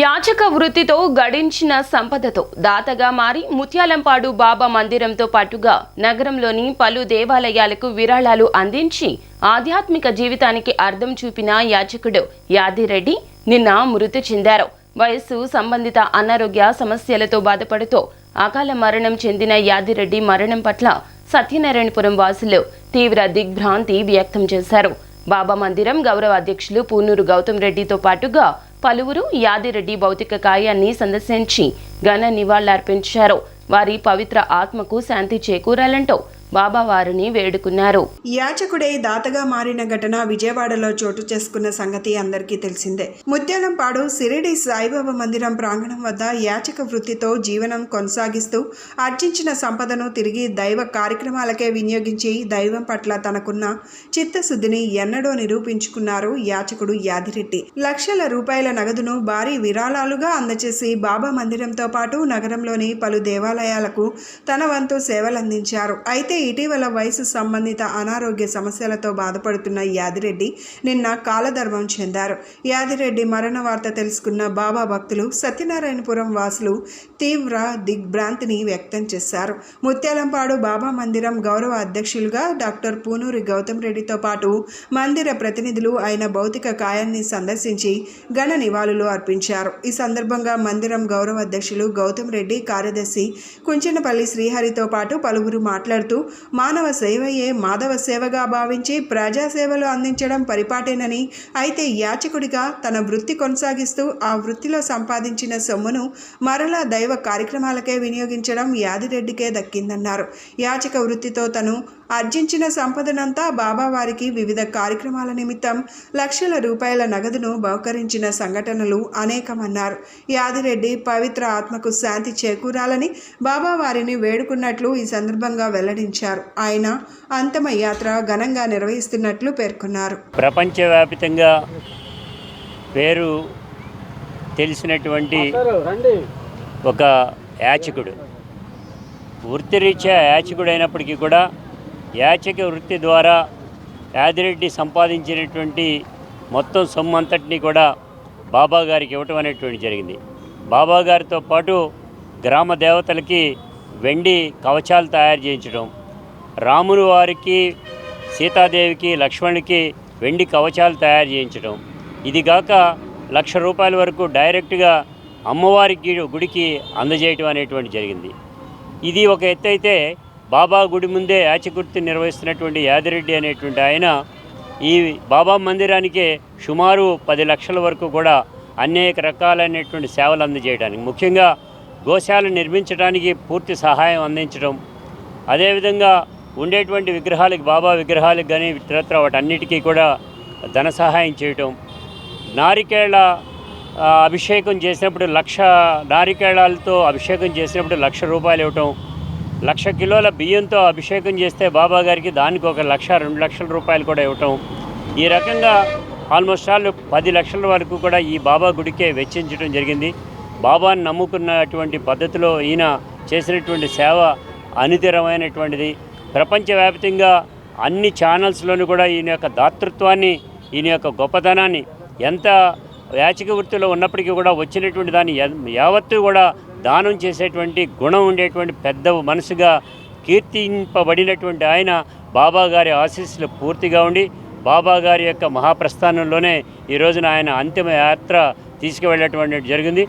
యాచక వృత్తితో గడించిన సంపదతో దాతగా మారి ముత్యాలంపాడు బాబా మందిరంతో పాటుగా నగరంలోని పలు దేవాలయాలకు విరాళాలు అందించి ఆధ్యాత్మిక జీవితానికి అర్థం చూపిన యాచకుడు యాదిరెడ్డి నిన్న మృతి చెందారు. వయస్సు సంబంధిత అనారోగ్య సమస్యలతో బాధపడుతూ అకాల మరణం చెందిన యాదిరెడ్డి మరణం పట్ల సత్యనారాయణపురం వాసులు తీవ్ర దిగ్భ్రాంతి వ్యక్తం చేశారు. బాబా మందిరం గౌరవ అధ్యక్షులు పూనూరు గౌతమ్ రెడ్డితో పాటుగా పలువురు యాదిరెడ్డి భౌతిక కాయాన్ని సందర్శించి ఘన నివాళులర్పించారు. వారి పవిత్ర ఆత్మకు శాంతి చేకూరాలంటూ బాబావారిని వేడుకున్నారు. యాచకుడే దాతగా మారిన ఘటన విజయవాడలో చోటు చేసుకున్న సంగతి అందరికీ తెలిసిందే. ముత్యాలంపాడు సిరిడి సాయిబాబా మందిరం ప్రాంగణం వద్ద యాచక వృత్తితో జీవనం కొనసాగిస్తూ అర్జించిన సంపదను తిరిగి దైవ కార్యక్రమాలకే వినియోగించి దైవం పట్ల తనకున్న చిత్తశుద్ధిని ఎన్నడో నిరూపించుకున్నారు యాచకుడు యాదిరెడ్డి. లక్షల రూపాయల నగదును భారీ విరాళాలుగా అందజేసి బాబా మందిరంతో పాటు నగరంలోని పలు దేవాలయాలకు తన వంతు సేవలందించారు. అయితే ఇటీవల వయసు సంబంధిత అనారోగ్య సమస్యలతో బాధపడుతున్న యాదిరెడ్డి నిన్న కాలధర్మం చెందారు. యాదిరెడ్డి మరణ వార్త తెలుసుకున్న బాబా భక్తులు సత్యనారాయణపురం వాసులు తీవ్ర దిగ్భ్రాంతిని వ్యక్తం చేశారు. ముత్యాలంపాడు బాబా మందిరం గౌరవ అధ్యక్షులుగా డాక్టర్ పూనూరి గౌతమ్ రెడ్డితో పాటు మందిర ప్రతినిధులు ఆయన భౌతిక కాయాన్ని సందర్శించి ఘన నివాళులు అర్పించారు. ఈ సందర్భంగా మందిరం గౌరవ అధ్యక్షులు గౌతమ్ రెడ్డి కార్యదర్శి కుంచెనపల్లి శ్రీహరితో పాటు పలువురు మాట్లాడుతూ మానవ సేవయే మాధవ సేవగా భావించి ప్రజాసేవలు అందించడం పరిపాటేనని అయితే యాచకుడిగా తన వృత్తి కొనసాగిస్తూ ఆ వృత్తిలో సంపాదించిన సొమ్మును మరలా దైవ కార్యక్రమాలకే వినియోగించడం యాదిరెడ్డికే దక్కిందన్నారు. యాచక వృత్తితో తను ఆర్జించిన సంపదనంతా బాబావారికి వివిధ కార్యక్రమాల నిమిత్తం లక్షల రూపాయల నగదును బహుకరించిన సంఘటనలు అనేకమన్నారు. యాదిరెడ్డి పవిత్ర ఆత్మకు శాంతి చేకూరాలని బాబావారిని వేడుకున్నట్లు ఈ సందర్భంగా వెల్లడించారు. ఆయన అంతమ యాత్ర ఘనంగా నిర్వహిస్తున్నట్లు పేర్కొన్నారు. ప్రపంచవ్యాప్తంగా పేరు తెలిసినటువంటి ఒక యాచకుడు. వృత్తిరీత్యా యాచకుడు అయినప్పటికీ కూడా యాచక వృత్తి ద్వారా యాదిరెడ్డి సంపాదించినటువంటి మొత్తం సొమ్ము అంతటినీ కూడా బాబా గారికి ఇవ్వటం అనేటువంటి జరిగింది. బాబా గారితో పాటు గ్రామ దేవతలకి వెండి కవచాలు తయారు చేయించడం రాముని వారికి సీతాదేవికి లక్ష్మణునికి వెండి కవచాలు తయారు చేయించడం ఇదిగాక లక్ష రూపాయల వరకు డైరెక్ట్గా అమ్మవారికి గుడికి అందజేయటం అనేటువంటి జరిగింది. ఇది ఒక ఎత్తు అయితే బాబా గుడి ముందే యాచకుర్తి నిర్వహిస్తున్నటువంటి యాదిరెడ్డి అనేటువంటి ఆయన ఈ బాబా మందిరానికే సుమారు పది లక్షల వరకు కూడా అనేక రకాలైనటువంటి సేవలు అందజేయడానికి ముఖ్యంగా గోశాల నిర్మించడానికి పూర్తి సహాయం అందించడం అదేవిధంగా ఉండేటువంటి విగ్రహాలకు బాబా విగ్రహాలకు కానీ ఇతరత్ర వాటన్నిటికీ కూడా ధన సహాయం చేయటం నారికేళ అభిషేకం చేసినప్పుడు లక్ష నారికేళాలతో అభిషేకం చేసినప్పుడు లక్ష రూపాయలు ఇవ్వటం లక్ష కిలోల బియ్యంతో అభిషేకం చేస్తే బాబా గారికి దానికి ఒక లక్ష రెండు లక్షల రూపాయలు కూడా ఇవ్వటం. ఈ రకంగా ఆల్మోస్ట్ ఆల్ పది లక్షల వరకు కూడా ఈ బాబా గుడికే వెచ్చించడం జరిగింది. బాబాని నమ్ముకున్నటువంటి పద్ధతిలో ఈయన చేసినటువంటి సేవ అనితరమైనటువంటిది. ప్రపంచవ్యాప్తంగా అన్ని ఛానల్స్లోనూ కూడా ఈయన యొక్క దాతృత్వాన్ని ఈయన యొక్క గొప్పతనాన్ని ఎంత యాచక వృత్తిలో ఉన్నప్పటికీ కూడా వచ్చినటువంటి దాన్ని యావత్తు కూడా దానం చేసేటువంటి గుణం ఉండేటువంటి పెద్ద మనసుగా కీర్తింపబడినటువంటి ఆయన బాబా గారి ఆశీస్సులు పూర్తిగా ఉండి బాబా గారి యొక్క మహాప్రస్థానంలోనే ఈ రోజున ఆయన అంతిమ యాత్ర తీసుకువెళ్ళటువంటి జరిగింది.